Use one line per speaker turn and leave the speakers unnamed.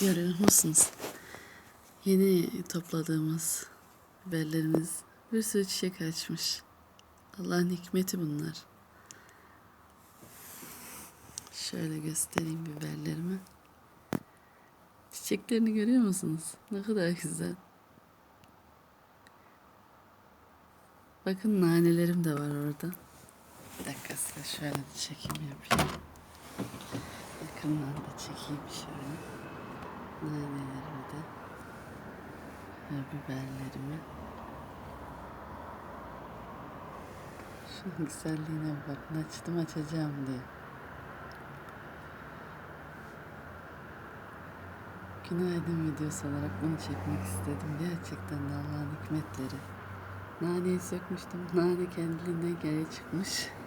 Görüyor musunuz? Yeni topladığımız biberlerimiz bir sürü çiçek açmış. Allah'ın hikmeti bunlar. Şöyle göstereyim biberlerimi. Çiçeklerini görüyor musunuz? Ne kadar güzel. Bakın nanelerim de var orada. Bir dakika size şöyle çekim yapayım. Yakından da çekeyim şöyle. Nanelerimi de. Ve biberlerimi. Şunun güzelliğine bakın. Açtım açacağım diye. Günaydın videosu olarak bunu çekmek istedim. Gerçekten Allah'ın hikmetleri. Naneyi sökmüştüm. Nane kendiliğinden geri çıkmış.